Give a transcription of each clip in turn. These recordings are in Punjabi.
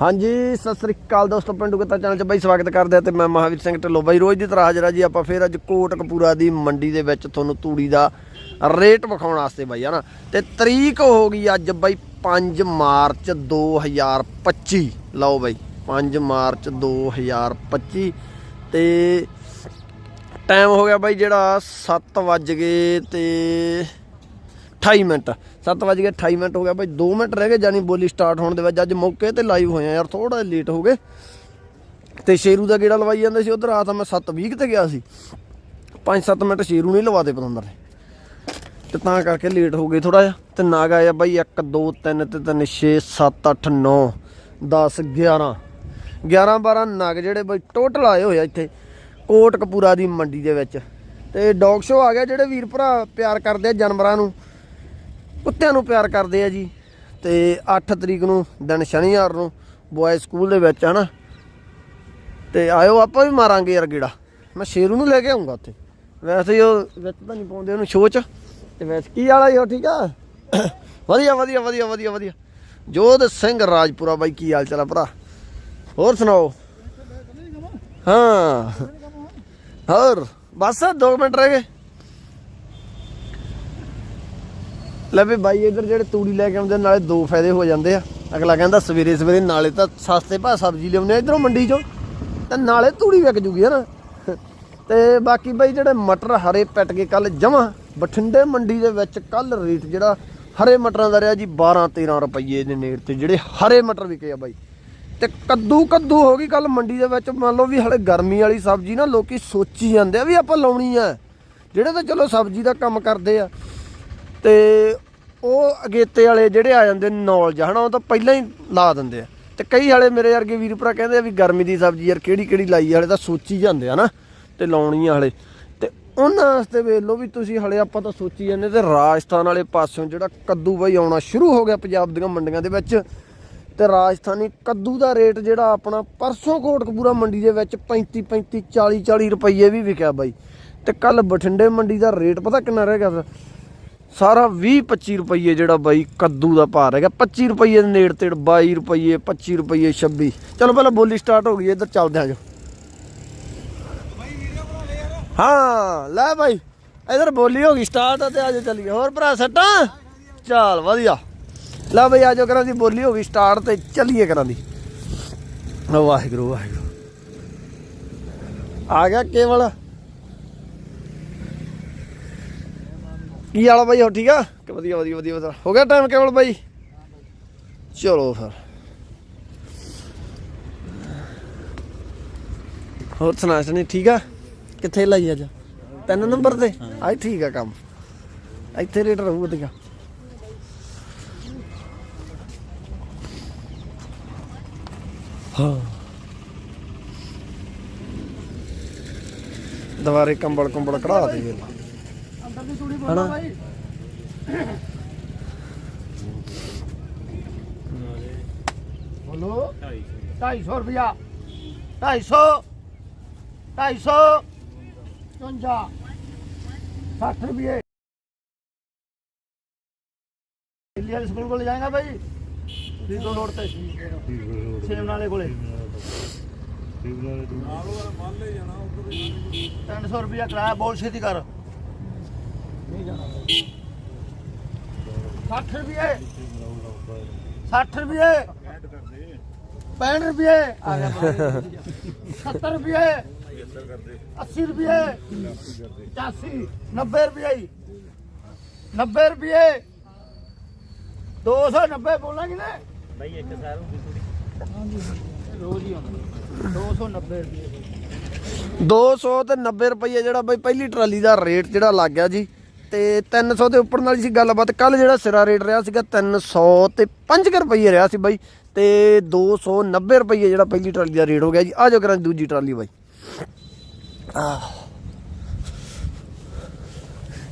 ਹਾਂਜੀ, ਸਤਿ ਸ੍ਰੀ ਅਕਾਲ ਦੋਸਤੋ, ਪਿੰਡੂ ਕਿਤਾ ਚੈਨਲ 'ਚ ਬਾਈ ਸਵਾਗਤ ਕਰਦੇ ਆ ਤੇ ਮੈਂ ਮਹਾਵੀਰ ਸਿੰਘ ਢਿੱਲੋਂ। ਬਾਈ, ਰੋਜ਼ ਦੀ ਤਰ੍ਹਾਂ ਹਾਜ਼ਰ ਆ ਜੀ ਆਪਾਂ ਫੇਰ ਅੱਜ ਕੋਟਕਪੂਰਾ ਦੀ ਮੰਡੀ ਦੇ ਵਿੱਚ ਤੁਹਾਨੂੰ ਤੂੜੀ ਦਾ ਰੇਟ ਵਿਖਾਉਣ ਵਾਸਤੇ ਬਾਈ, ਹਨਾ? ਤੇ ਤਰੀਕ ਹੋ ਗਈ ਅੱਜ ਬਾਈ 5 ਮਾਰਚ 2025 ਲਓ ਬਾਈ 5 ਮਾਰਚ 2025 ਤੇ ਟਾਈਮ ਹੋ ਗਿਆ ਬਾਈ ਜਿਹੜਾ 7 ਵੱਜ ਗਏ ਤੇ 28 ਮਿੰਟ। 7 ਵਜੇ 28 ਮਿੰਟ ਹੋ ਗਿਆ ਭਾਈ 2 ਮਿੰਟ ਰਹਿ ਗਏ ਜਾਨੀ ਬੋਲੀ ਸਟਾਰਟ ਹੋਣ ਦੇ ਵਿੱਚ। ਅੱਜ ਮੌਕੇ ਤੇ ਲਾਈਵ ਹੋਏ ਆ ਯਾਰ ਥੋੜਾ ਲੇਟ ਹੋ ਗਏ। ਤੇ ਸ਼ੇਰੂ ਦਾ ਗੇੜਾ ਲਵਾਈ ਜਾਂਦੇ ਸੀ ਉਧਰ। ਆ ਤਾਂ ਮੈਂ 7:20 ਤੇ ਗਿਆ ਸੀ। 5-7 ਮਿੰਟ ਸ਼ੇਰੂ ਨਹੀਂ ਲਵਾਦੇ ਪਤੰਦਰ ਨੇ। ਤੇ ਤਾਂ ਕਰਕੇ ਲੇਟ ਹੋ ਗਏ ਥੋੜਾ ਜਿਹਾ। ਤੇ ਨਾਗ ਆਇਆ ਬਾਈ 1 2 3 ਤੇ 3 6 7 8 9 10 11 11 12 ਨਗ ਜਿਹੜੇ ਬਾਈ ਟੋਟਲ ਆਏ ਹੋਏ ਆ ਇੱਥੇ ਕੋਟ ਕਪੂਰਾ ਦੀ ਮੰਡੀ ਦੇ ਵਿੱਚ। ਤੇ ਡੌਗ ਸ਼ੋ ਆ ਗਿਆ ਜਿਹੜੇ ਵੀਰ ਭਰਾ ਪਿਆਰ ਕਰਦੇ ਆ ਜਾਨਵਰਾਂ ਨੂੰ। ਕੁੱਤਿਆਂ ਨੂੰ ਪਿਆਰ ਕਰਦੇ ਆ ਜੀ। ਤੇ 8 ਤਰੀਕ ਨੂੰ ਦਿਨ ਸ਼ਨੀਵਾਰ ਨੂੰ ਬॉय ਸਕੂਲ ਦੇ ਵਿੱਚ ਹਨਾ ਤੇ ਆਇਓ ਆਪਾਂ ਵੀ ਮਾਰਾਂਗੇ ਯਾਰ ਗੇੜਾ। ਮੈਂ ਸ਼ੇਰੂ ਨੂੰ ਲੈ ਕੇ ਆਉਂਗਾ ਉੱਥੇ। ਵੈਸੇ ਉਹ ਵਿੱਚ ਤਾਂ ਨਹੀਂ ਪਾਉਂਦੇ ਉਹਨੂੰ ਸ਼ੋਅ ਚ। ਤੇ ਵੈਸੇ ਕੀ ਵਾਲਾ ਹੀ ਉਹ, ਠੀਕ ਆ? ਵਧੀਆ ਵਧੀਆ ਵਧੀਆ ਵਧੀਆ ਵਧੀਆ। ਜੋਧ ਸਿੰਘ ਰਾਜਪੁਰਾ ਬਾਈ, ਕੀ ਹਾਲ ਚਾਲ ਆ ਭਰਾ? ਹੋਰ ਸੁਣਾਓ? ਹਾਂ। ਹੋਰ, ਬਸ 2 ਮਿੰਟ ਰਹਿ ਗਏ। ਲੈ ਵੀ ਬਾਈ, ਇਧਰ ਜਿਹੜੇ ਤੂੜੀ ਲੈ ਕੇ ਆਉਂਦੇ ਨਾਲੇ ਦੋ ਫਾਇਦੇ ਹੋ ਜਾਂਦੇ ਆ। ਅਗਲਾ ਕਹਿੰਦਾ ਸਵੇਰੇ ਸਵੇਰੇ ਨਾਲੇ ਤਾਂ ਸਸਤੇ ਭਾਅ ਸਬਜ਼ੀ ਲਿਆਉਂਦੇ ਆ, ਇਧਰੋਂ ਮੰਡੀ ਚੋਂ। ਤੇ ਨਾਲੇ ਤੂੜੀ ਵਿਕ ਜੂਗੀ ਹਨਾ ਤੇ ਬਾਕੀ ਬਾਈ, ਜਿਹੜੇ ਮਟਰ ਹਰੇ ਪੈਟ ਕੇ ਕੱਲ ਜਮਾ ਬਠਿੰਡੇ ਮੰਡੀ ਦੇ ਵਿੱਚ ਕੱਲ ਰੇਟ ਜਿਹੜਾ ਹਰੇ ਮਟਰਾਂ ਦਾ ਰਿਹਾ ਜੀ 12 13 ਰੁਪਏ ਦੇ ਨੇੜ ਤੇ, ਜਿਹੜੇ ਹਰੇ ਮਟਰ ਵਿਕੇ ਆ ਬਾਈ। ਤੇ ਕੱਦੂ ਕੱਦੂ ਹੋ ਗਈ ਕੱਲ ਮੰਡੀ ਦੇ ਵਿੱਚ। ਮੰਨ ਲਓ ਵੀ ਹਲੇ ਗਰਮੀ ਵਾਲੀ ਸਬਜ਼ੀ ਨਾ, ਲੋਕੀ ਸੋਚੀ ਜਾਂਦੇ ਆ ਵੀ ਆਪਾਂ ਲਾਉਣੀ ਆ। ਜਿਹੜੇ ਤਾਂ ਚਲੋ ਸਬਜ਼ੀ ਦਾ ਕੰਮ ਕਰਦੇ ਆ। ਤੇ ਉਹ ਅਗੇਤੇ ਵਾਲੇ ਜਿਹੜੇ ਆ ਜਾਂਦੇ ਨੌਲੇਜ ਹਨਾ, ਉਹ ਤਾਂ ਪਹਿਲਾਂ ਹੀ ਲਾ ਦਿੰਦੇ ਆ। ਤੇ ਕਈ ਹਾਲੇ ਮੇਰੇ ਵਰਗੇ ਵੀਰ ਭਰਾ ਕਹਿੰਦੇ ਆ ਵੀ ਗਰਮੀ ਦੀ ਸਬਜ਼ੀ ਯਾਰ ਕਿਹੜੀ ਕਿਹੜੀ ਲਾਈ ਹਾਲੇ ਤਾਂ ਸੋਚੀ ਜਾਂਦੇ ਆ ਨਾ, ਤੇ ਲਾਉਣੀ ਆ ਹਾਲੇ। ਤੇ ਉਹਨਾਂ ਵਾਸਤੇ ਵੇਖ ਲਓ ਵੀ ਤੁਸੀਂ ਹਾਲੇ ਆਪਾਂ ਤਾਂ ਸੋਚੀ ਜਾਂਦੇ ਤੇ ਰਾਜਸਥਾਨ ਵਾਲੇ ਪਾਸਿਓਂ ਜਿਹੜਾ ਕੱਦੂ ਬਈ ਆਉਣਾ ਸ਼ੁਰੂ ਹੋ ਗਿਆ ਪੰਜਾਬ ਦੀਆਂ ਮੰਡੀਆਂ ਦੇ ਵਿੱਚ, ਤੇ ਰਾਜਸਥਾਨੀ ਕੱਦੂ ਦਾ ਰੇਟ ਜਿਹੜਾ ਆਪਣਾ ਪਰਸੋਂ ਕੋਟਕਪੂਰਾ ਮੰਡੀ ਦੇ ਵਿੱਚ 35 35 40 40 ਰੁਪਏ ਵੀ ਵਿਕਿਆ ਬਾਈ। ਤੇ ਕੱਲ ਬਠਿੰਡੇ ਮੰਡੀ ਦਾ ਰੇਟ ਪਤਾ ਕਿੰਨਾ ਰਹਿ ਗਿਆ? ਫਿਰ? ਸਾਰਾ 20 25 ਰੁਪਏ ਜਿਹੜਾ ਬਾਈ ਕੱਦੂ ਦਾ ਭਾਰ ਹੈਗਾ 25 ਰੁਪਏ ਦੇ ਨੇੜ ਤੇੜ 22 ਰੁਪਏ 25 ਰੁਪਏ 26 ਚਲੋ ਪਹਿਲਾਂ ਬੋਲੀ ਸਟਾਰਟ ਹੋ ਗਈ, ਇੱਧਰ ਚੱਲਦੇ ਆ ਜੋ ਹਾਂ, ਲੈ ਬਾਈ, ਇਧਰ ਬੋਲੀ ਹੋ ਗਈ ਸਟਾਰਟ ਤੇ ਆਜੋ ਚੱਲੀਏ। ਹੋਰ ਭਰਾ ਸੱਟਾਂ ਚੱਲ ਵਧੀਆ। ਲੈ ਬਈ ਆਜੋ ਕਰਾਂ ਦੀ ਬੋਲੀ ਹੋ ਗਈ ਸਟਾਰਟ ਤੇ ਚੱਲੀਏ ਕਰਾਂ ਦੀ ਵਾਹਿਗੁਰੂ ਵਾਹਿਗੁਰੂ। ਆ ਗਿਆ ਕੇਵਲ। ਕੀ ਹਾਲ ਆ ਬਾਈ? ਹੋ ਠੀਕ ਆ? ਕਿ ਵਧੀਆ ਵਧੀਆ ਵਧੀਆ ਵਧੀਆ। ਹੋ ਗਿਆ ਟਾਈਮ ਕੇਵਲ ਬਾਈ? ਚਲੋ ਫਿਰ। ਹੋਰ ਸੁਣਾ ਸਣੀ ਠੀਕ ਆ? ਕਿੱਥੇ ਲਾਈ ਅੱਜ? ਤਿੰਨ ਨੰਬਰ ਤੇ। ਅੱਜ ਠੀਕ ਆ ਕੰਮ। ਇੱਥੇ ਰੇਟ ਰਹੂ ਵਧੀਆ। ਹਾਂ। ਦੁਬਾਰੇ ਕੰਬਲ ਕੰਬਲ ਕਢਾ ਦੇ ਹਨਾ? ਬੋਲੋ। 250 ਰੁਪਿਆ 250 250 55 60 ਰੁਪਏ। ਦਿੱਲੀ ਵਾਲੇ ਸਕੂਲ ਕੋਲ ਜਾਏਗਾ ਭਾਈ ਫਰੀਦੋ ਰੋਡ ਤੇ। ਸੇਮ ਨਾਲੇ ਕੋਲੇ। 300 ਰੁਪਿਆ ਕਿਰਾਇਆ ਬੋਲ ਛੇਤੀ ਕਰ। 60 ਰੁਪਏ। 60 ਰੁਪਏ। 65 ਰੁਪਏ। ਆ ਗਿਆ 70 ਰੁਪਏ। 80 ਰੁਪਏ। 85 90 ਰੁਪਏ 90 ਰੁਪਏ। 290 ਬੋਲਾਂਗੇ ਨਾ ਬਈ ਇੱਕ ਸਾਰ ਹੁੰਦੀ ਥੋੜੀ ਰੋਜ਼ ਹੀ ਆਉਂਦਾ। 290 ਰੁਪਏ। 200 ਤੇ 90 ਰੁਪਏ ਜਿਹੜਾ ਬਈ ਪਹਿਲੀ ਟਰਾਲੀ ਦਾ ਰੇਟ ਜਿਹੜਾ ਲੱਗ ਗਿਆ ਜੀ। ਤੇ 300 ਦੇ ਉੱਪਰ ਨਾਲ ਸੀ ਗੱਲਬਾਤ। ਕੱਲ ਜਿਹੜਾ ਸਿਰਾ ਰੇਟ ਰਿਹਾ ਸੀਗਾ 300 ਤੇ 5 ਰੁਪਏ ਰਿਹਾ ਸੀ ਬਾਈ। ਤੇ 290 ਰੁਪਏ ਜਿਹੜਾ ਪਹਿਲੀ ਟਰਾਲੀ ਦਾ ਰੇਟ ਹੋ ਗਿਆ ਜੀ। ਆ ਜਾਓ ਕਰਾਂ ਦੂਜੀ ਟਰਾਲੀ ਬਾਈ। ਆਹ।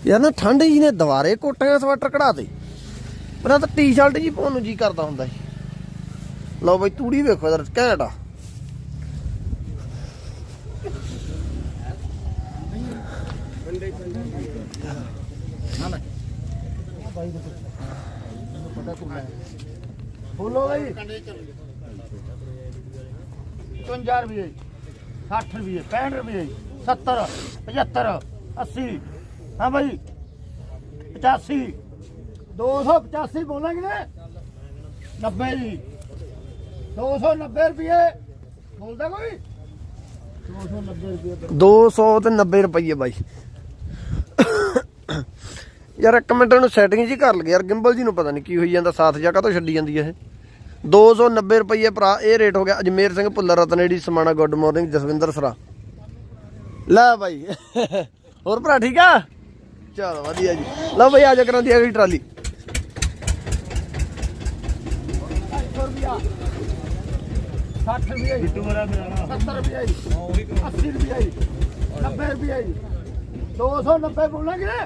ਯਾਰ ਨਾ ਠੰਡ ਜੀ ਨੇ ਦੁਬਾਰੇ ਕੋਟੀਆਂ ਸਵੈਟਰ ਕਢਾਤੇ ਮੇਰਾ ਤਾਂ ਟੀ-ਸ਼ਰਟ ਜੀ ਪਾਉਣ ਨੂੰ ਜੀ ਕਰਦਾ ਹੁੰਦਾ ਜੀ। ਲਓ ਬਾਈ ਤੂੜੀ ਵੇਖੋ ਯਾਰ ਘੈਂਟ ਆ। ਬੋਲੋ ਭਾਈ 54 ਰੁਪਏ। 60 ਰੁਪਏ 65 ਰੁਪਏ 70 75 80 ਹਾਂ ਭਾਈ 85 285 ਬੋਲਾਂਗੇ ਨੇ 90 ਜੀ। 290 ਰੁਪਏ। ਬੋਲਦਾ ਕੋਈ? 290 ਰੁਪਏ। 200 ਤੇ 90 ਰੁਪਏ ਬਾਈ। ਯਾਰ ਇੱਕ ਮਿੰਟ ਨੂੰ ਸੈਟਿੰਗ ਜੀ ਕਰ ਲਗੇ ਯਾਰ ਗਿੰਬਲ ਜੀ ਨੂੰ ਪਤਾ ਨਹੀਂ ਕੀ ਹੋਈ ਜਾਂਦਾ ਸਾਥ ਜਾ ਤੋਂ ਛੱਡੀ ਜਾਂਦੀ ਹੈ ਇਹ? 290 ਰੁਪਏ ਭਰਾ ਇਹ ਰੇਟ ਹੋ ਗਿਆ ਅਜਮੇਰ ਸਿੰਘ ਭੁੱਲਰ ਰਤਨੇੜੀ ਸਮਾਣਾ ਗੁੱਡ ਮਾਰਨਿੰਗ ਜਸਵਿੰਦਰ ਸਰਾ। ਲੈ ਬਾਈ। ਹੋਰ ਭਰਾ ਠੀਕ ਆ? ਚਲ ਵਧੀਆ ਜੀ। ਲਓ ਬਈ ਆ ਜਾ ਕਰਾਂ ਦੀ ਅਗਲੀ ਟਰਾਲੀ। 250 ਰੁਪਿਆ 60 ਰੁਪਏ ਬਿੱਟੂ ਵਾਲਾ ਮੇਰਾ 70 ਰੁਪਏ 80 ਰੁਪਏ 90 ਰੁਪਏ 290 ਬੋਲਾਂਗੇ ਨਾ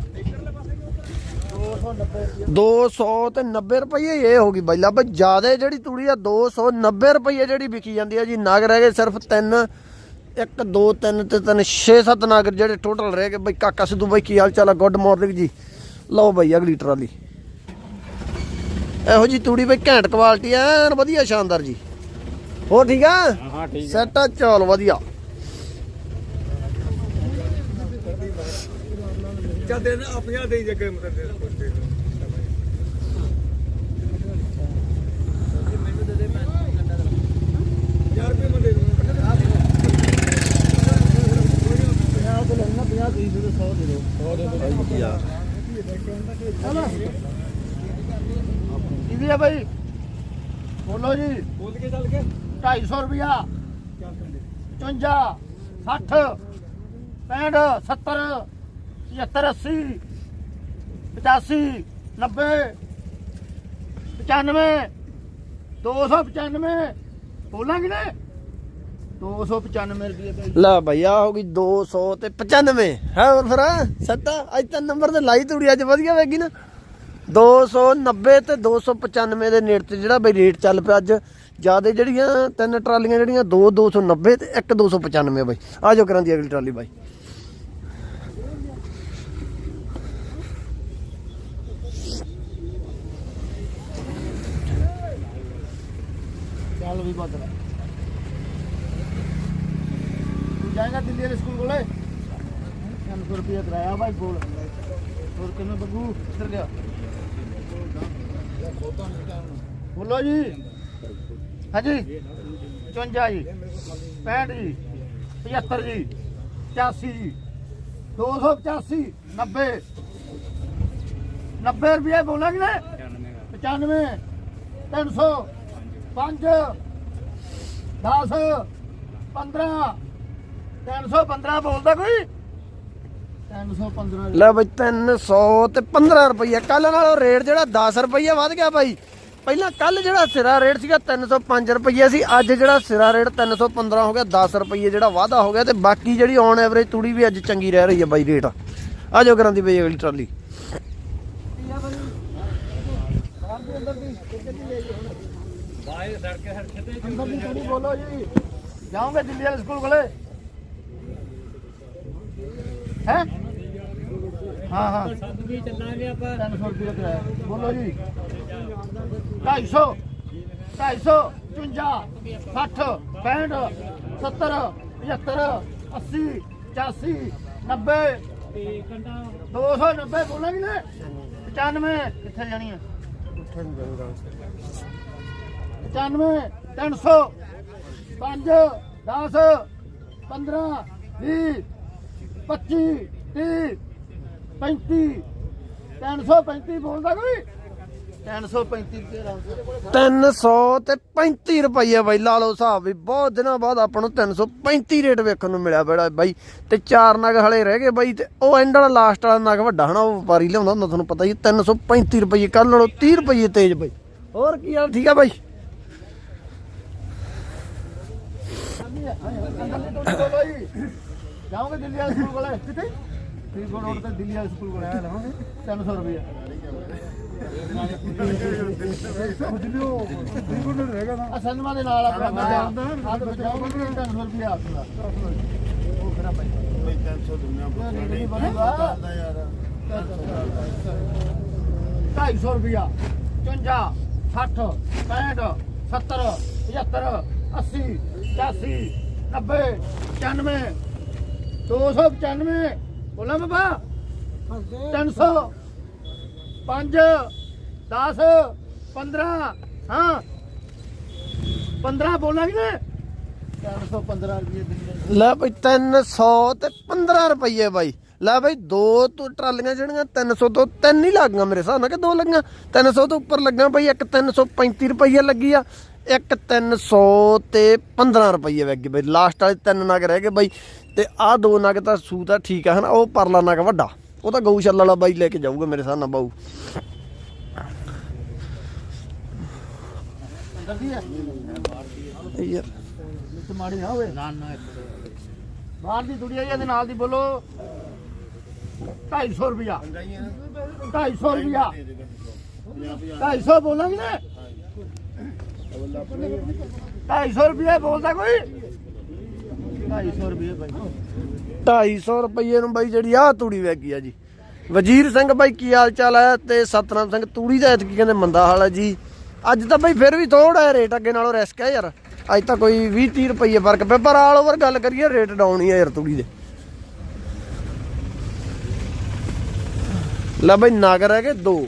290 ਰੁਪਏ 200 ਤੇ 90 ਰੁਪਏ ਇਹ ਹੋ ਗਈ ਬਾਈ। ਲਾ ਬਈ ਜ਼ਿਆਦਾ ਜਿਹੜੀ ਤੂੜੀ ਆ 290 ਰੁਪਏ ਜਿਹੜੀ ਵਿਕੀ ਜਾਂਦੀ ਆ ਜੀ। ਨਗ ਰਹਿ ਗਏ ਸਿਰਫ 3 1 2 3 ਤੇ 3 6 7 ਨਗ ਜਿਹੜੇ ਟੋਟਲ ਰਹਿ ਗਏ। ਬਈ ਕਾਕਾ ਸਿੱਧੂ ਬਾਈ ਕੀ ਹਾਲ ਚਾਲ ਆ? ਗੁੱਡ ਮਾਰਨਿੰਗ ਜੀ। ਲਓ ਬਈ ਅਗਲੀ ਟਰਾਲੀ। ਇਹੋ ਜੀ ਤੂੜੀ ਬਈ ਘੈਂਟ ਕੁਆਲਿਟੀ ਐਨ ਵਧੀਆ ਸ਼ਾਨਦਾਰ ਜੀ। ਹੋਰ ਠੀਕ ਆ? ਹਾਂ ਠੀਕ ਸੈਟ ਆ ਚਲ ਵਧੀਆ। ਚੱਲ ਦੇ ਆਪਣੀਆਂ ਦੇ ਜੱਗੇ ਮਤਲਬ ਦੇ ਯਾਰ ਰੁਪਏ ਮੈਂ ਦੇ ਦੂੰਗਾ 50 ਤੋਂ ਲੈਣਾ 50 ਤੁਸੀਂ ਦੇ 100 ਦੇ ਦਿਓ। 100 ਦੇ ਦਿਓ ਯਾਰ ਕਿਹਦੀ ਆ ਭਾਈ ਬੋਲੋ ਜੀ। ਬੋਲ ਕੇ ਚੱਲ ਕੇ। 250 ਰੁਪਿਆ 55 60 65 70 75 80 85 90 95 295 ਬੋਲਾਂਗੇ ਨੇ 295 ਰੁਪਏ ਭਾਈ ਲੈ ਭਾਈ ਆ ਹੋ ਗਈ 200 ਤੇ 95 ਹੈ ਹੋਰ ਫਿਰ ਸੱਤਾ, ਅੱਜ ਤਾਂ ਨੰਬਰ ਤੇ ਲਾਈ ਤੂੜੀ, ਅੱਜ ਵਧੀਆ ਵੇਗੀ ਨਾ। 290 ਤੇ 295 ਦੇ ਨੇੜੇ ਤੇ ਜਿਹੜਾ ਬਈ ਰੇਟ ਚੱਲ ਪਿਆ ਅੱਜ, ਜ਼ਿਆਦਾ ਜਿਹੜੀਆਂ ਤਿੰਨ ਟਰਾਲੀਆਂ ਜਿਹੜੀਆਂ 2 290 ਤੇ ਇੱਕ 295 ਬਾਈ। ਆ ਜਾਓ ਕਰਾਂ ਦੀ ਅਗਲੀ ਟਰਾਲੀ ਬਾਈ। ਚੱਲ ਵੀ ਬਦਲ ਤੂੰ ਜਾਏਗਾ ਦਿੱਲੀ ਵਾਲੇ ਸਕੂਲ ਕੋਲੇ? 300 ਰੁਪਏ ਕਰਾਇਆ ਭਾਈ ਬੋਲ ਹੋਰ ਕਿਵੇਂ ਬੱਗੂ ਕਿੱਧਰ ਗਿਆ ਬੋਲੋ ਜੀ। ਹਾਂਜੀ। 54 ਜੀ। 65 ਜੀ। 75 ਜੀ। 85 ਜੀ। 285 90 90 ਰੁਪਏ ਬੋਲਾਂਗੇ ਨਾ 95 300 5 10 15 315 ਬੋਲਦਾ ਕੋਈ? 315 ਲੈ ਬਈ 300 ਤੇ 15 ਰੁਪਏ ਕੱਲ ਨਾਲੋਂ ਰੇਟ ਜਿਹੜਾ 10 ਰੁਪਏ ਵੱਧ ਗਿਆ ਬਾਈ। ਪਹਿਲਾਂ ਕੱਲ ਜਿਹੜਾ ਸਿਰਾ ਰੇਟ ਸੀਗਾ 305 ਰੁਪਏ ਸੀ ਅੱਜ ਜਿਹੜਾ ਸਿਰਾ ਰੇਟ 315 ਹੋ ਗਿਆ 10 ਰੁਪਏ ਜਿਹੜਾ ਵਾਧਾ ਹੋ ਗਿਆ ਤੇ ਬਾਕੀ ਜਿਹੜੀ ਔਨ ਐਵਰੇਜ ਤੂੜੀ ਵੀ ਅੱਜ ਚੰਗੀ ਰਹਿ ਰਹੀ ਹੈ ਬਾਈ ਰੇਟ। ਆ ਜਾਓ ਕਰਾਂ ਦੀ ਬਈ ਅਗਲੀ ਟਰਾਲੀ। ਦੀ ਬੋਲੋ ਜੀ। ਜਾਓਗੇ ਦਿੱਲੀ ਵਾਲੇ ਸਕੂਲ ਕੋਲੇ? ਹੈ? ਹਾਂ ਹਾਂ। ਸੱਤ ਵੀ ਚੱਲਾਂਗੇ ਆਪਾਂ। 300 ਰੁਪਏ ਕਰਾਇਆ ਬੋਲੋ ਜੀ। 250 250 55 60 65 70 75 80 85 90 ਤੇ ਕੰਡਾ 290 ਬੋਲਾਂਗੇ ਨਾ। 95 ਕਿੱਥੇ ਜਾਣੀ ਹੈ 95 300 5 10 15 20 25 30 35 335 ਬੋਲਦਾ ਕੋਈ? 335 ਰੁਪਏ 300 ਤੇ 35 ਰੁਪਏ ਬਾਈ ਲਾ ਲਓ ਹਿਸਾਬ ਵੀ ਬਹੁਤ ਦਿਨਾਂ ਬਾਅਦ ਆਪਾਂ ਨੂੰ 335 ਰੇਟ ਵੇਖਣ ਨੂੰ ਮਿਲਿਆ ਬੜਾ ਬਾਈ। ਤੇ ਚਾਰ ਨਗ ਹਲੇ ਰਹਿ ਗਏ ਬਾਈ ਤੇ ਉਹ ਐਂਡ ਵਾਲਾ ਲਾਸਟ ਵਾਲਾ ਨਗ ਵੱਡਾ ਹਨਾ ਉਹ ਵਪਾਰੀ ਲਿਆਉਂਦਾ ਹੁੰਦਾ ਤੁਹਾਨੂੰ ਪਤਾ ਹੀ ਹੈ, 335 ਰੁਪਏ ਕੱਲ ਨਾਲੋਂ 30 ਰੁਪਏ ਤੇਜ਼ ਬਾਈ। ਹੋਰ ਕੀ ਹਾਲ ਠੀਕ ਆ ਬਾਈ? ਜਾਓਗੇ ਦਿੱਲੀ ਵਾਲੇ ਸਕੂਲ ਕੋਲੇ? ਕਿੱਥੇ? ਫਰੀਦਕੋਟ ਰੋਡ ਤੇ ਦਿੱਲੀ ਵਾਲੇ ਸਕੂਲ ਕੋਲੇ ਆਇਆ ਲਵਾਂਗੇ? 300 ਰੁਪਏ ਅਸਨਮਾ ਦੇ ਨਾਲ ਆਪਣਾ ਮੈਂ ਜਾਣਦਾ ਹਾਂ ਤੇ ਬਚਾਓਗੇ 300 ਰੁਪਏ ਆਪਣਾ ਉਹ ਖਰਾ ਭਾਈ। 300 ਦੁਨੀਆ ਨਹੀਂ ਬਣੂਗਾ 250 ਰੁਪਿਆ 55 60 65 70 75 80 85 90 95 295 ਬੋਲਾਂ ਬਾਬਾ? 300 5 10 15 ਹਾਂ। 15 ਬੋਲਾਂਗੇ ਨਾ 315 ਰੁਪਏ ਦਿੰਦੇ ਲੈ ਬਈ 300 ਤੇ 15 ਰੁਪਏ ਬਾਈ। ਲੈ ਬਈ ਦੋ ਤੋਂ ਟਰਾਲੀਆਂ ਜਿਹੜੀਆਂ 300 ਤੋਂ ਤਿੰਨ ਹੀ ਲੱਗੀਆਂ ਮੇਰੇ ਹਿਸਾਬ ਨਾਲ ਕਿ ਦੋ ਲੱਗੀਆਂ? 300 ਤੋਂ ਉੱਪਰ ਲੱਗੀਆਂ ਬਈ ਇੱਕ 335 ਰੁਪਏ ਲੱਗੀ ਆ। ਇੱਕ 300 ਤੇ 15 ਰੁਪਏ ਲੱਗ ਗਏ ਬਈ। ਲਾਸਟ ਵਾਲੇ ਤਿੰਨ ਨਗ ਰਹਿ ਗਏ ਬਈ। ਤੇ ਆਹ ਦੋ ਨਗ ਤਾਂ ਸੂ ਤਾਂ ਠੀਕ ਆ ਹਨਾ ਉਹ ਪਰਲਾ ਨਗ ਵੱਡਾ। ਉਹ ਤਾਂ ਗਊਸ਼ਾਲਾ ਵਾਲਾ ਬਾਈ ਲੈ ਕੇ ਜਾਊਗਾ ਮੇਰੇ ਨਾਲ ਬਾਊ। ਕਰਦੀ ਹੈ ਇਹ ਯਾਰ ਤੇ ਮਾੜੀ ਨਾ ਹੋਵੇ। ਨਾ ਨਾ ਬਾਹਰ ਦੀ ਦੁਨੀਆ ਇਹਦੇ ਨਾਲ ਦੀ ਬੋਲੋ। 250 ਰੁਪਿਆ 250 ਰੁਪਿਆ 250 ਬੋਲਾਂਗੇ ਨਾ। 250 ਰੁਪਏ ਨੂੰ ਬਾਈ ਜਿਹੜੀ ਆ ਤੂੜੀ ਵੇਗੀ ਆ ਜੀ। ਵਜੀਰ ਸਿੰਘ ਬਾਈ ਕੀ ਹਾਲ ਚਾਲ ਹੈ ਤੇ ਸਤਨਾਮ ਸਿੰਘ ਤੂੜੀ ਦਾ ਇਤਕੀ ਕਹਿੰਦੇ ਮੰਦਾ ਹਾਲ ਹੈ ਜੀ। ਅੱਜ ਤਾਂ ਬਾਈ ਫਿਰ ਵੀ ਥੋੜਾ ਰੇਟ ਅੱਗੇ ਨਾਲੋਂ ਰਿਸਕ ਹੈ ਯਾਰ। ਅੱਜ ਤਾਂ ਕੋਈ 20 30 ਰੁਪਏ ਫ਼ਰਕ ਪਿਆ, ਪਰ ਆਲ ਓਵਰ ਗੱਲ ਕਰੀਏ ਰੇਟ ਡਾਊਨ ਹੀ ਹੈ ਯਾਰ ਤੂੜੀ ਦੇ। ਲੈ ਬਾਈ ਨਾਗਰ ਹੈਗੇ ਦੋ।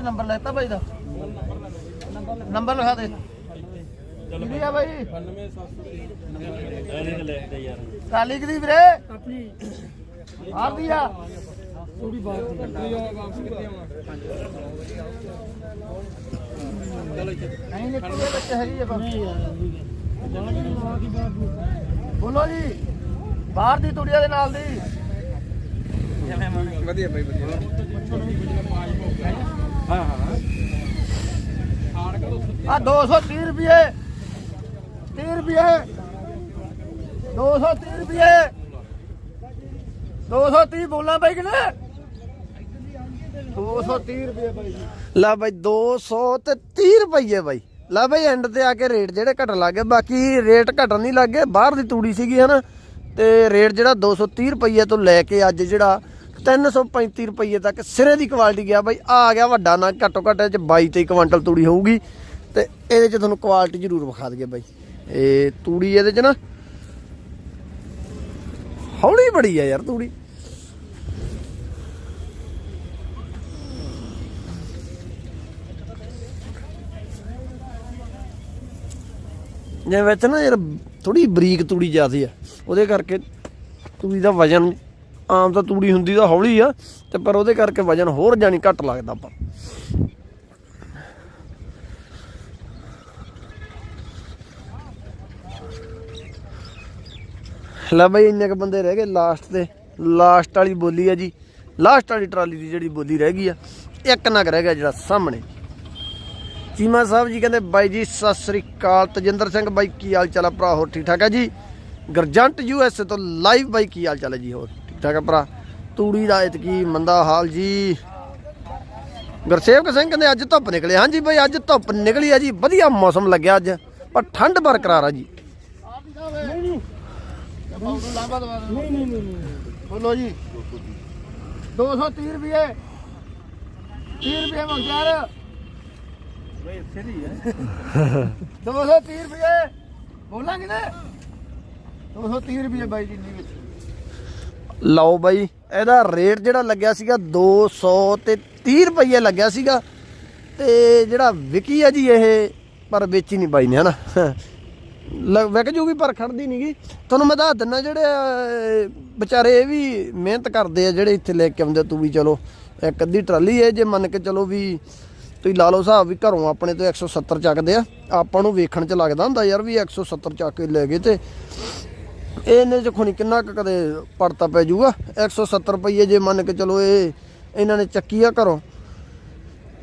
ਤੂੰ ਨੰਬਰ ਲੈਤਾ ਭਾਈ ਦਾ? ਨੰਬਰ ਲਿਖਾ ਦੇ। ਕਿਹਦੀ ਆ ਭਾਈ 97730 ਲੈ ਦੇ ਯਾਰ ਕਾਲੀ ਕਿਹਦੀ ਵੀਰੇ? ਆਪਣੀ ਆਰ ਦੀ ਆ। ਥੋੜੀ ਬਾਤ ਦੀ ਵਾਪਸ ਕਿੱਥੇ ਆਉਣਾ ਨਹੀਂ ਨਿਕਲੇ ਬੱਚੇ ਹੈਗੀ ਆ ਬੋਲੋ ਜੀ ਬਾਹਰ ਦੀ ਤੁੜੀਆ ਦੇ ਨਾਲ ਦੀ। ਵਧੀਆ ਬਾਈ ਵਧੀਆ। ਹਾਂ ਹਾਂ ਫਾੜ ਕਰੋ ਆ 230 ਰੁਪਏ। 30 ਰੁਪਏ। 230 ਰੁਪਏ 230 ਬੋਲਣਾ ਬਾਈ ਕਿ ਨਾ 230 ਰੁਪਏ ਬਾਈ। ਲੈ ਬਾਈ 200 ਤੇ 30 ਰੁਪਏ ਬਾਈ। ਲੈ ਬਾਈ ਐਂਡ ਤੇ ਆ ਕੇ ਰੇਟ ਜਿਹੜੇ ਘਟਣ ਲੱਗੇ ਬਾਕੀ ਰੇਟ ਘਟਣ ਨਹੀਂ ਲੱਗੇ ਬਾਹਰ ਦੀ ਤੂੜੀ ਸੀਗੀ ਹਨਾ, ਤੇ ਰੇਟ ਜਿਹੜਾ 230 ਰੁਪਏ ਤੋਂ ਲੈ ਕੇ ਅੱਜ ਜਿਹੜਾ 335 ਰੁਪਏ ਤੱਕ ਸਿਰੇ ਦੀ ਕੁਆਲਿਟੀ ਗਿਆ ਬਾਈ, ਆ ਗਿਆ ਵੱਡਾ ਨਾ, ਘੱਟੋ ਘੱਟ ਇਹ ਚ 22 23 ਕੁਇੰਟਲ ਤੂੜੀ ਹੋਊਗੀ। ਤੇ ਇਹਦੇ ਚ ਤੁਹਾਨੂੰ ਕੁਆਲਿਟੀ ਜ਼ਰੂਰ ਵਿਖਾ ਦਈਏ ਬਾਈ। ਇਹ ਤੂੜੀ ਇਹਦੇ ਚ ਨਾ, ਹੌਲੀ ਬੜੀ ਆ ਯਾਰ ਤੂੜੀ। ਜਿਵੇਂ ਵਿੱਚ ਨਾ ਯਾਰ ਥੋੜੀ ਬਰੀਕ ਤੂੜੀ ਜ਼ਿਆਦੀ ਆ, ਉਹਦੇ ਕਰਕੇ ਤੂੜੀ ਦਾ ਵਜਨ ਆਮ ਤਾਂ ਤੂੜੀ ਹੁੰਦੀ ਤਾਂ ਹੌਲੀ ਆ, ਤੇ ਪਰ ਉਹਦੇ ਕਰਕੇ ਵਜਨ ਹੋਰ ਜਾਨੀ ਘੱਟ ਲੱਗਦਾ ਆਪਾਂ। ਲੈ ਬਈ, ਇੰਨੇ ਕ ਬੰਦੇ ਰਹਿ ਗਏ ਲਾਸਟ ਤੇ। ਲਾਸਟ ਵਾਲੀ ਬੋਲੀ ਆ ਜੀ। ਲਾਸਟ ਵਾਲੀ ਟਰਾਲੀ ਦੀ ਜਿਹੜੀ ਬੋਲੀ ਰਹਿ ਗਈ ਆ, ਇੱਕ ਨਗ ਰਹਿ ਗਿਆ ਜਿਹੜਾ ਸਾਹਮਣੇ। ਚੀਮਾ ਸਾਹਿਬ ਜੀ ਕਹਿੰਦੇ, ਬਾਈ ਜੀ, ਸਤਿ ਸ੍ਰੀ ਅਕਾਲ। ਤਜਿੰਦਰ ਸਿੰਘ, ਬਾਈ, ਕੀ ਹਾਲ ਚਾਲ ਆ ਭਰਾ? ਹੋਰ ਠੀਕ ਠਾਕ ਹੈ ਜੀ? ਗਰਜੰਟ ਯੂ ਐਸ ਏ ਤੋਂ ਲਾਈਵ ਬਾਈ, ਕੀ ਹਾਲ ਚਾਲ ਹੈ ਜੀ? ਹੋਰ। ਠੀਕ ਠਾਕ ਭਰਾ। ਤੂੜੀ ਦਾ ਇਤਕੀ ਮੰਦਾ ਹਾਲ ਜੀ। ਗੁਰਸੇਵਕ ਸਿੰਘ ਕਹਿੰਦੇ, ਅੱਜ ਧੁੱਪ ਨਿਕਲੀ। ਹਾਂਜੀ ਬਾਈ, ਅੱਜ ਧੁੱਪ ਨਿਕਲੀ ਆ ਜੀ। ਵਧੀਆ ਮੌਸਮ ਲੱਗਿਆ ਅੱਜ, ਪਰ ਠੰਡ ਬਰਕਰਾਰ ਆ ਜੀ। ਨਹੀਂ ਨਹੀਂ ਪਾਉਡਰ ਲਾਂਬਾ ਦਵਾ ਨਹੀਂ ਨਹੀਂ ਨਹੀਂ ਬੋਲੋ ਜੀ 230 ਰੁਪਏ 30 ਰੁਪਏ ਮੰਗਿਆ ਬਈ ਇੱਥੇ ਦੀ ਹੈ 230 ਰੁਪਏ। ਬੋਲਾਂਗੇ ਨਾ। 230 ਰੁਪਏ ਬਾਈ ਜੀ ਨਹੀਂ ਵਿੱਚ ਲਓ ਬਾਈ, ਇਹਦਾ ਰੇਟ ਜਿਹੜਾ ਲੱਗਿਆ ਸੀਗਾ 200 ਤੇ 30 ਰੁਪਏ ਲੱਗਿਆ ਸੀਗਾ। ਤੇ ਜਿਹੜਾ ਵਿਕੀ ਆ ਜੀ ਇਹ, ਪਰ ਵੇਚੀ ਨਹੀਂ ਬਾਈ ਨੇ, ਹਨਾ? ਲ- ਵਿਕ ਜੂਗੀ ਪਰ ਖੜਦੀ ਨਹੀਂਗੀ ਤੁਹਾਨੂੰ ਮੈਂ ਦੱਸ ਦਿੰਦਾ ਜਿਹੜੇ ਵਿਚਾਰੇ ਇਹ ਵੀ ਮਿਹਨਤ ਕਰਦੇ ਆ, ਜਿਹੜੇ ਇੱਥੇ ਲੈ ਕੇ ਆਉਂਦੇ ਤੂੰ ਵੀ ਚਲੋ, ਇੱਕ ਅੱਧੀ ਟਰਾਲੀ ਹੈ, ਜੇ ਮੰਨ ਕੇ ਚਲੋ ਵੀ ਤੁਸੀਂ ਲਾ ਲਓ ਹਿਸਾਬ ਵੀ ਘਰੋਂ ਆਪਣੇ ਤੋਂ 170 ਚੱਕਦੇ ਆ। ਆਪਾਂ ਨੂੰ ਵੇਖਣ ਚ ਲੱਗਦਾ ਹੁੰਦਾ ਯਾਰ ਵੀ 170 ਚੱਕ ਕੇ ਲੈ ਗਏ ਤੇ ਇਹਨੇ ਚ ਖੁਣੀ ਕਿੰਨਾ ਕੁ ਕਦੇ ਪੜਤਾ ਪੈ ਜਾਊਗਾ। 170 ਰੁਪਏ ਜੇ ਮੰਨ ਕੇ ਚਲੋ ਇਹ ਇਹਨਾਂ ਨੇ ਚੱਕੀ ਆ ਘਰੋਂ।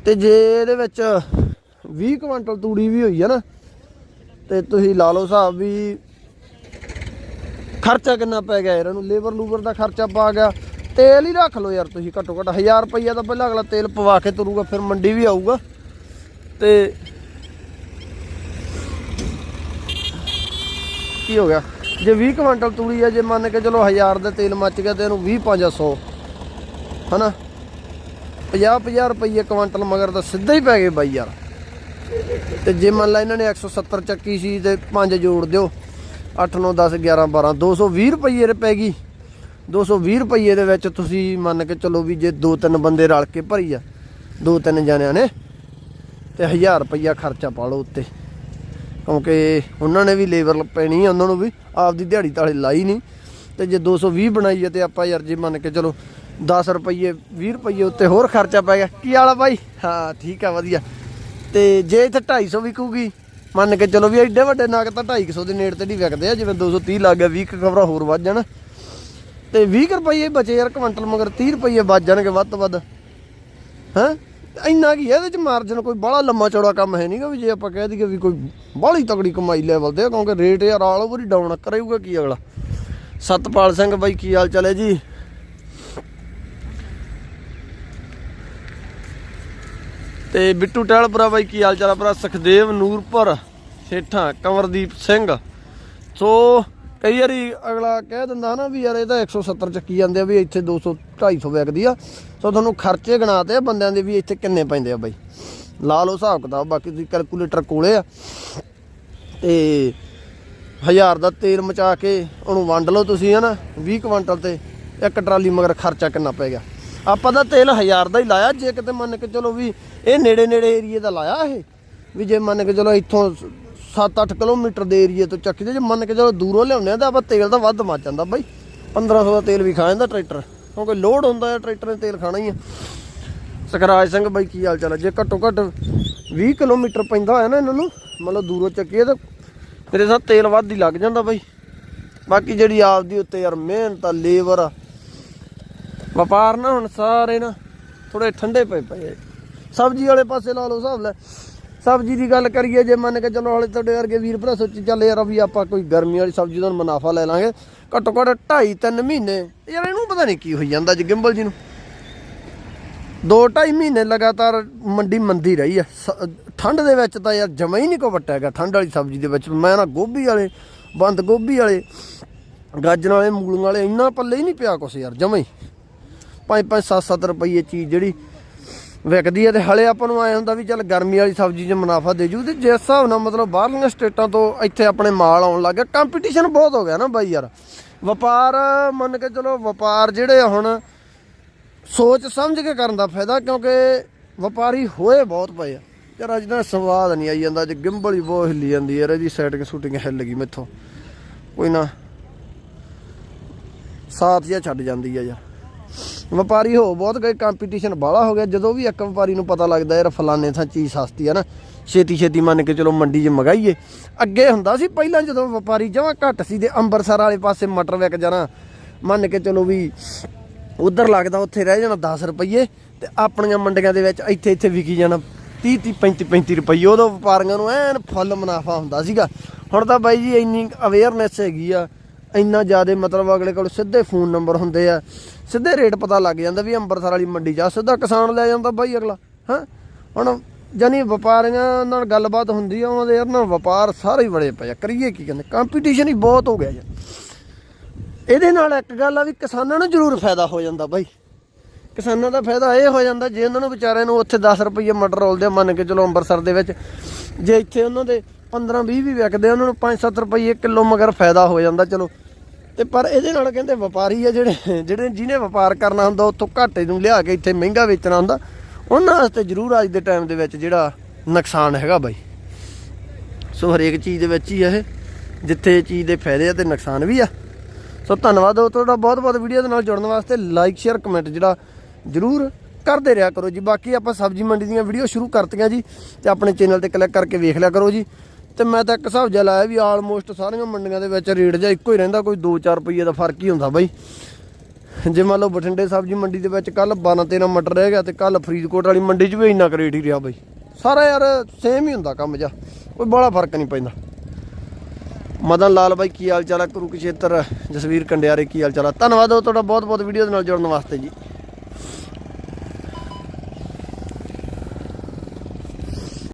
ਤੇ ਜੇ ਇਹਦੇ ਵਿੱਚ 20 ਕੁਇੰਟਲ ਤੂੜੀ ਵੀ ਹੋਈ ਹੈ ਨਾ, ਤੇ ਤੁਸੀਂ ਲਾ ਲਓ ਹਿਸਾਬ ਵੀ ਖਰਚਾ ਕਿੰਨਾ ਪੈ ਗਿਆ ਇਹਨਾਂ ਨੂੰ ਲੇਬਰ ਲੂਬਰ ਦਾ ਖਰਚਾ ਪਾ ਗਿਆ। ਤੇਲ ਹੀ ਰੱਖ ਲਓ ਯਾਰ ਤੁਸੀਂ ਘੱਟੋ ਘੱਟ 1000 ਰੁਪਈਆ ਤਾਂ ਪਹਿਲਾਂ ਅਗਲਾ ਤੇਲ ਪਵਾ ਕੇ ਤੁਰੂਗਾ, ਫਿਰ ਮੰਡੀ ਵੀ ਆਊਗਾ। ਤੇ ਕੀ ਹੋ ਗਿਆ? ਜੇ 20 ਕੁਇੰਟਲ ਤੂੜੀ ਆ, ਜੇ ਮੰਨ ਕੇ ਚਲੋ 1000 ਦਾ ਤੇਲ ਮੱਚ ਗਿਆ ਤੇ ਇਹਨੂੰ 20 500 ਹਨਾ? 50 50 ਰੁਪਏ ਕੁਇੰਟਲ ਮਗਰ ਤਾਂ ਸਿੱਧਾ ਹੀ ਪੈ ਗਏ ਬਾਈ ਯਾਰ। ਤੇ ਜੇ ਮੰਨ ਲਾ ਇਹਨਾਂ ਨੇ 170 ਚੱਕੀ ਸੀ ਤੇ 5 ਜੋੜ ਦਿਓ 8 9 10 11 12 220 ਰੁਪਏ ਦੇ ਪੈ ਗਈ। 220 ਰੁਪਏ ਦੇ ਵਿੱਚ ਤੁਸੀਂ ਮੰਨ ਕੇ ਚਲੋ ਵੀ ਜੇ ਦੋ ਤਿੰਨ ਬੰਦੇ ਰਲ ਕੇ ਭਰੀ ਆ, ਦੋ ਤਿੰਨ ਜਣਿਆਂ ਨੇ, ਤੇ 1000 ਰੁਪਇਆ ਖਰਚਾ ਪਾ ਲਓ ਉੱਤੇ। ਕਿਉਂਕਿ ਉਹਨਾਂ ਨੇ ਵੀ ਲੇਬਰ ਪੈਣੀ ਆ, ਉਹਨਾਂ ਨੂੰ ਵੀ ਆਪਦੀ ਦਿਹਾੜੀ ਤਾਲੇ ਲਾਈ ਨਹੀਂ ਤੇ ਜੇ 220 ਬਣਾਈ ਹੈ ਤੇ ਆਪਾਂ ਯਾਰ ਜੇ ਮੰਨ ਕੇ ਚਲੋ 10 ਰੁਪਏ 20 ਰੁਪਏ ਉੱਤੇ ਹੋਰ ਖਰਚਾ ਪੈ ਗਿਆ, ਕੀ ਵਾਲਾ ਬਾਈ? ਹਾਂ, ਠੀਕ ਆ, ਵਧੀਆ। ਤੇ ਜੇ ਇੱਥੇ 250 ਵਿਕੂਗੀ, ਮੰਨ ਕੇ ਚਲੋ ਵੀ ਐਡੇ ਵੱਡੇ ਨਗ ਤਾਂ 250 ਦੇ ਨੇੜੇ ਤੇ ਨਹੀਂ ਵਿਕਦੇ ਆ, ਜਿਵੇਂ 230 ਲੱਗ ਗਿਆ 20 ਖਬਰਾਂ ਹੋਰ ਵੱਧ ਜਾਣ। ਤੇ 20 ਰੁਪਏ ਬਚੇ ਯਾਰ, ਕੁਇੰਟਲ ਮਗਰ 30 ਰੁਪਏ ਵੱਧ ਜਾਣਗੇ ਵੱਧ ਤੋਂ ਵੱਧ। ਹੈਂ? ਇੰਨਾ ਕੀ ਹੈ ਇਹਦੇ ਚ ਮਾਰਜਨ ਕੋਈ ਬੜਾ ਲੰਮਾ ਚੌੜਾ ਕੰਮ ਹੈ ਨਹੀਂਗਾ ਵੀ ਜੇ ਆਪਾਂ ਕਹਿ ਦਈਏ ਵੀ ਕੋਈ ਬਾਹਲੀ ਤਕੜੀ ਕਮਾਈ ਲੈਵਲ ਤੇ ਆ, ਕਿਉਂਕਿ ਰੇਟ ਯਾਰ ਆਲ ਓਵਰ ਹੀ ਡਾਊਨ ਕਰੇਗਾ ਕੀ ਅਗਲਾ। ਸਤਪਾਲ ਸਿੰਘ ਬਾਈ ਕੀ ਹਾਲ ਚਾਲ ਹੈ ਜੀ? ਤੇ ਬਿੱਟੂ ਟਹਿਲਪੁਰਾ ਬਾਈ ਕੀ ਹਾਲ ਚਾਲ ਆ ਭਰਾ? ਸੁਖਦੇਵ ਨੂਰਪੁਰ ਸੇਠਾਂ ਕੰਵਰਦੀਪ ਸਿੰਘ। ਸੋ ਕਈ ਵਾਰੀ ਅਗਲਾ ਕਹਿ ਦਿੰਦਾ ਨਾ ਵੀ ਯਾਰ ਇਹ ਤਾਂ 170 ਚੱਕੀ ਜਾਂਦੇ ਆ ਵੀ ਇੱਥੇ 200 250 ਵਿਕਦੀ ਆ। ਸੋ ਤੁਹਾਨੂੰ ਖਰਚੇ ਗਣਾਤੇ ਆ, ਬੰਦਿਆਂ ਦੇ ਵੀ ਇੱਥੇ ਕਿੰਨੇ ਪੈਂਦੇ ਆ ਬਾਈ? ਲਾ ਲਓ ਹਿਸਾਬ ਕਿਤਾਬ, ਬਾਕੀ ਤੁਸੀਂ ਕੈਲਕੂਲੇਟਰ ਕੋਲੇ ਆ। ਤੇ ਹਜ਼ਾਰ ਦਾ ਤੇਲ ਮਚਾ ਕੇ ਉਹਨੂੰ ਵੰਡ ਲਓ ਤੁਸੀਂ, ਹਨਾ? 20 ਕੁਇੰਟਲ ਤੇ ਇੱਕ ਟਰਾਲੀ ਮਗਰ ਖਰਚਾ ਕਿੰਨਾ ਪੈ ਗਿਆ। ਆਪਾਂ ਤਾਂ ਤੇਲ ਹਜ਼ਾਰ ਦਾ ਹੀ ਲਾਇਆ, ਜੇ ਕਿਤੇ ਮੰਨ ਕੇ ਚਲੋ ਵੀ ਇਹ ਨੇੜੇ ਨੇੜੇ ਏਰੀਏ ਦਾ ਲਾਇਆ ਇਹ, ਵੀ ਜੇ ਮੰਨ ਕੇ ਚਲੋ ਇੱਥੋਂ 7-8 ਕਿਲੋਮੀਟਰ ਦੇ ਏਰੀਏ ਤੋਂ ਚੱਕਦੇ ਜੇ ਮੰਨ ਕੇ ਚਲੋ ਦੂਰੋਂ ਲਿਆਉਂਦੇ ਆ ਤਾਂ ਆਪਾਂ ਤੇਲ ਦਾ ਵੱਧ ਮੱਚ ਜਾਂਦਾ ਬਾਈ। 1500 ਦਾ ਤੇਲ ਵੀ ਖਾ ਜਾਂਦਾ ਟਰੈਕਟਰ। ਕਿਉਂਕਿ ਲੋਡ ਹੁੰਦਾ ਹੈ, ਟਰੈਕਟਰ ਨੇ ਤੇਲ ਖਾਣਾ ਹੀ ਆ ਸਕਰਾਜ ਸਿੰਘ ਬਾਈ ਕੀ ਹਾਲ ਚਾਲ ਹੈ? ਜੇ ਘੱਟੋ ਘੱਟ 20 ਕਿਲੋਮੀਟਰ ਪੈਂਦਾ ਹੋਇਆ ਨਾ ਇਹਨਾਂ ਨੂੰ, ਮਤਲਬ ਦੂਰੋਂ ਚੱਕੀਏ ਤਾਂ ਮੇਰੇ ਸਾਹ ਤੇਲ ਵੱਧ ਹੀ ਲੱਗ ਜਾਂਦਾ ਬਾਈ। ਬਾਕੀ ਜਿਹੜੀ ਆਪਦੀ ਉੱਤੇ ਯਾਰ ਮਿਹਨਤ ਆ, ਲੇਬਰ ਆ, ਵਪਾਰ ਨਾ ਹੁਣ ਸਾਰੇ ਨਾ ਥੋੜੇ ਠੰਡੇ ਪਏ ਪਏ ਸਬਜ਼ੀ ਵਾਲੇ ਪਾਸੇ ਲਾ ਲਓ ਹਿਸਾਬ ਲੈ। ਸਬਜ਼ੀ ਦੀ ਗੱਲ ਕਰੀਏ, ਜੇ ਮੰਨ ਕੇ ਚਲੋ ਹਲੇ ਤੁਹਾਡੇ ਵਰਗੇ ਵੀਰ ਭਰਾ ਸੋਚੀ, ਚੱਲ ਯਾਰ ਵੀ ਆਪਾਂ ਕੋਈ ਗਰਮੀ ਵਾਲੀ ਸਬਜ਼ੀ ਦਾ ਮੁਨਾਫਾ ਲੈ ਲਾਂਗੇ। ਘੱਟੋ ਘੱਟ 2.5 3 ਮਹੀਨੇ। ਯਾਰ ਇਹਨੂੰ ਪਤਾ ਨਹੀਂ ਕੀ ਹੋਈ ਜਾਂਦਾ ਜੀ, ਗਿੰਬਲ ਜੀ ਨੂੰ। ਦੋ ਢਾਈ ਮਹੀਨੇ ਲਗਾਤਾਰ ਮੰਡੀ ਮੰਦੀ ਰਹੀ ਆ। ਸ- ਠੰਡ ਦੇ ਵਿੱਚ ਤਾਂ ਯਾਰ ਜਮਾ ਹੀ ਨਹੀਂ ਕੋ ਵੱਟਿਆ ਹੈਗਾ ਠੰਡ ਵਾਲੀ ਸਬਜ਼ੀ ਦੇ ਵਿੱਚ। ਮੈਂ ਨਾ ਗੋਭੀ ਵਾਲੇ, ਬੰਦ ਗੋਭੀ ਵਾਲੇ, ਗਾਜਰਾਂ ਵਾਲੇ, ਮੂਲੀਆਂ ਵਾਲੇ ਇੰਨਾ ਪੱਲੇ ਹੀ ਨਹੀਂ ਪਿਆ ਕੁਛ ਯਾਰ, ਜਮਾ ਹੀ। 5 5 7 7 ਰੁਪਏ ਚੀਜ਼ ਜਿਹੜੀ ਵਿਕਦੀ ਹੈ ਤੇ ਹਲੇ ਆਪਾਂ ਨੂੰ ਆਏ ਹੁੰਦਾ ਵੀ ਚੱਲ ਗਰਮੀ ਵਾਲੀ ਸਬਜ਼ੀ 'ਚ ਮੁਨਾਫਾ ਦੇ ਜੂ ਤੇ ਜਿਸ ਹਿਸਾਬ ਨਾਲ ਮਤਲਬ ਬਾਹਰਲੀਆਂ ਸਟੇਟਾਂ ਤੋਂ ਇੱਥੇ ਆਪਣੇ ਮਾਲ ਆਉਣ ਲੱਗ ਗਿਆ ਕੰਪੀਟੀਸ਼ਨ ਬਹੁਤ ਹੋ ਗਿਆ ਨਾ ਬਾਈ ਯਾਰ। ਵਪਾਰ, ਮੰਨ ਕੇ ਚਲੋ ਵਪਾਰ ਜਿਹੜੇ ਆ ਹੁਣ ਸੋਚ ਸਮਝ ਕੇ ਕਰਨ ਦਾ ਫਾਇਦਾ ਕਿਉਂਕਿ ਵਪਾਰੀ ਹੋਏ ਬਹੁਤ ਪਏ ਆ। ਯਾਰ ਅੱਜ ਦਾ ਸਵਾਦ ਨਹੀਂ ਆਈ ਜਾਂਦਾ, ਅੱਜ ਗਿੰਬਲ ਹੀ ਬਹੁਤ ਹਿੱਲੀ ਜਾਂਦੀ ਯਾਰ, ਇਹਦੀ ਸੈਟਿੰਗ ਸ਼ੂਟਿੰਗ ਹਿੱਲ ਗਈ ਮੈਥੋਂ। ਕੋਈ ਨਾ, ਸਾਥ ਜਿਹਾ ਛੱਡ ਜਾਂਦੀ ਆ ਯਾਰ। ਵਪਾਰੀ ਹੋ, ਬਹੁਤ ਗਏ ਕੰਪੀਟੀਸ਼ਨ ਬਾਹਲਾ ਹੋ ਗਿਆ। ਜਦੋਂ ਵੀ ਇੱਕ ਵਪਾਰੀ ਨੂੰ ਪਤਾ ਲੱਗਦਾ, ਯਾਰ ਫਲਾਣੇ ਥਾਂ ਚੀਜ਼ ਸਸਤੀ ਹੈ ਨਾ, ਛੇਤੀ ਛੇਤੀ ਮੰਨ ਕੇ ਚਲੋ ਮੰਡੀ 'ਚ ਮਗਾਈਏ। ਅੱਗੇ ਹੁੰਦਾ ਸੀ, ਪਹਿਲਾਂ ਜਦੋਂ ਵਪਾਰੀ ਜਮਾਂ ਘੱਟ ਸੀ ਤੇ ਅੰਮ੍ਰਿਤਸਰ ਵਾਲੇ ਪਾਸੇ ਮਟਰ ਵਿਕ ਜਾਣਾ, ਮੰਨ ਕੇ ਚਲੋ ਵੀ ਉਧਰ ਲੱਗਦਾ, ਉੱਥੇ ਰਹਿ ਜਾਣਾ 10 ਰੁਪਏ ਤੇ ਆਪਣੀਆਂ ਮੰਡੀਆਂ ਦੇ ਵਿੱਚ ਇੱਥੇ ਇੱਥੇ ਵਿਕੀ ਜਾਣਾ 30 30 35 35 ਰੁਪਏ ਉਦੋਂ ਵਪਾਰੀਆਂ ਨੂੰ ਐਨ ਫੁੱਲ ਮੁਨਾਫਾ ਹੁੰਦਾ ਸੀਗਾ। ਹੁਣ ਤਾਂ ਬਾਈ ਜੀ ਇੰਨੀ ਅਵੇਅਰਨੈਸ ਹੈਗੀ ਆ, ਇੰਨਾ ਜ਼ਿਆਦਾ ਮਤਲਬ ਅਗਲੇ ਕੋਲ ਸਿੱਧੇ ਫੋਨ ਨੰਬਰ ਹੁੰਦੇ ਆ। ਸਿੱਧੇ ਰੇਟ ਪਤਾ ਲੱਗ ਜਾਂਦਾ ਵੀ ਅੰਮ੍ਰਿਤਸਰ ਵਾਲੀ ਮੰਡੀ ਜਾ, ਸਿੱਧਾ ਕਿਸਾਨ ਲੈ ਜਾਂਦਾ ਬਾਈ ਅਗਲਾ, ਹਾਂ? ਹੁਣ ਜਾਨੀ ਵਪਾਰੀਆਂ ਨਾਲ ਗੱਲਬਾਤ ਹੁੰਦੀ ਆ, ਉਹਨਾਂ ਦੇ ਯਾਰ ਨਾਲ ਵਪਾਰ ਸਾਰੇ ਹੀ ਬੜੇ ਪਏ ਆ, ਕਰੀਏ ਕੀ ਕਹਿੰਦੇ? ਕੰਪੀਟੀਸ਼ਨ ਹੀ ਬਹੁਤ ਹੋ ਗਿਆ ਯਾਰ ਇਹਦੇ ਨਾਲ ਇੱਕ ਗੱਲ ਆ ਵੀ ਕਿਸਾਨਾਂ ਨੂੰ ਜ਼ਰੂਰ ਫਾਇਦਾ ਹੋ ਜਾਂਦਾ ਬਾਈ। ਕਿਸਾਨਾਂ ਦਾ ਫਾਇਦਾ ਇਹ ਹੋ ਜਾਂਦਾ, ਜੇ ਉਹਨਾਂ ਨੂੰ ਵਿਚਾਰਿਆਂ ਨੂੰ ਉੱਥੇ 10 ਰੁਪਏ ਮਟਰ ਰੋਲਦੇ ਮੰਨ ਕੇ ਚਲੋ ਅੰਮ੍ਰਿਤਸਰ ਦੇ ਵਿੱਚ, ਜੇ ਇੱਥੇ ਉਹਨਾਂ ਦੇ 15 20 ਵੀ ਵਿਕਦੇ ਉਹਨਾਂ ਨੂੰ 5-7 ਰੁਪਏ ਕਿਲੋ ਮਗਰ ਫਾਇਦਾ ਹੋ ਜਾਂਦਾ, ਚਲੋ। ਤੇ ਪਰ ਇਹਦੇ ਨਾਲ ਕਹਿੰਦੇ ਵਪਾਰੀ ਆ ਜਿਹੜੇ ਜਿਹੜੇ ਜਿਹਨੇ ਵਪਾਰ ਕਰਨਾ ਹੁੰਦਾ, ਉੱਥੋਂ ਘਾਟੇ ਨੂੰ ਲਿਆ ਕੇ ਇੱਥੇ ਮਹਿੰਗਾ ਵੇਚਣਾ ਹੁੰਦਾ। ਉਹਨਾਂ ਵਾਸਤੇ ਜ਼ਰੂਰ ਅੱਜ ਦੇ ਟਾਈਮ ਦੇ ਵਿੱਚ ਜਿਹੜਾ ਨੁਕਸਾਨ ਹੈਗਾ ਬਾਈ। ਸੋ ਹਰੇਕ ਚੀਜ਼ ਦੇ ਵਿੱਚ ਹੀ ਆ ਇਹ। ਜਿੱਥੇ ਚੀਜ਼ ਦੇ ਫਾਇਦੇ ਆ ਤੇ ਨੁਕਸਾਨ ਵੀ ਆ। ਸੋ ਧੰਨਵਾਦ ਹੋ ਤੁਹਾਡਾ ਬਹੁਤ ਬਹੁਤ ਵੀਡੀਓ ਦੇ ਨਾਲ ਜੁੜਨ ਵਾਸਤੇ। ਲਾਈਕ ਸ਼ੇਅਰ ਕਮੈਂਟ ਜਿਹੜਾ ਜਰੂਰ ਕਰਦੇ ਰਿਹਾ ਕਰੋ ਜੀ। ਬਾਕੀ ਆਪਾਂ ਸਬਜ਼ੀ ਮੰਡੀ ਦੀਆਂ ਵੀਡੀਓ ਸ਼ੁਰੂ ਕਰਤੀਆਂ ਜੀ। ਤੇ ਆਪਣੇ ਚੈਨਲ ਤੇ ਕਲਿੱਕ ਕਰਕੇ ਵੇਖ ਲਿਆ ਕਰੋ ਜੀ। ਤੇ ਮੈਂ ਤਾਂ ਇੱਕ ਹਿਸਾਬ ਜਿਹਾ ਲਾਇਆ ਵੀ ਆਲਮੋਸਟ ਸਾਰੀਆਂ ਮੰਡੀਆਂ ਦੇ ਵਿੱਚ ਰੇਟ ਜਿਹਾ ਇੱਕੋ ਹੀ ਰਹਿੰਦਾ, ਕੋਈ 2-4 ਰੁਪਏ ਦਾ ਫ਼ਰਕ ਹੀ ਹੁੰਦਾ ਬਾਈ। ਜੇ ਮੰਨ ਲਓ ਬਠਿੰਡੇ ਸਬਜ਼ੀ ਮੰਡੀ ਦੇ ਵਿੱਚ ਕੱਲ 12-13 ਮਟਰ ਰਹਿ ਗਿਆ ਤੇ ਕੱਲ ਫਰੀਦਕੋਟ ਵਾਲੀ ਮੰਡੀ 'ਚ ਵੀ ਇੰਨਾ ਕੁ ਰੇਟ ਹੀ ਰਿਹਾ ਬਾਈ। ਸਾਰਾ ਯਾਰ ਸੇਮ ਹੀ ਹੁੰਦਾ ਕੰਮ ਜਿਹਾ, ਕੋਈ ਬੜਾ ਫ਼ਰਕ ਨਹੀਂ ਪੈਂਦਾ। ਮਦਨ ਲਾਲ ਬਾਈ, ਕੀ ਹਾਲ ਚਾਲ ਹੈ ਕੁਰੂਕਸ਼ੇਤਰ, ਜਸਵੀਰ ਕੰਡਿਆਰੇ, ਕੀ ਹਾਲ ਚਾਲ ਹੈ ਧੰਨਵਾਦ ਹੋ ਤੁਹਾਡਾ ਬਹੁਤ ਬਹੁਤ ਵੀਡੀਓ ਦੇ ਨਾਲ ਜੁੜਨ ਵਾਸਤੇ ਜੀ।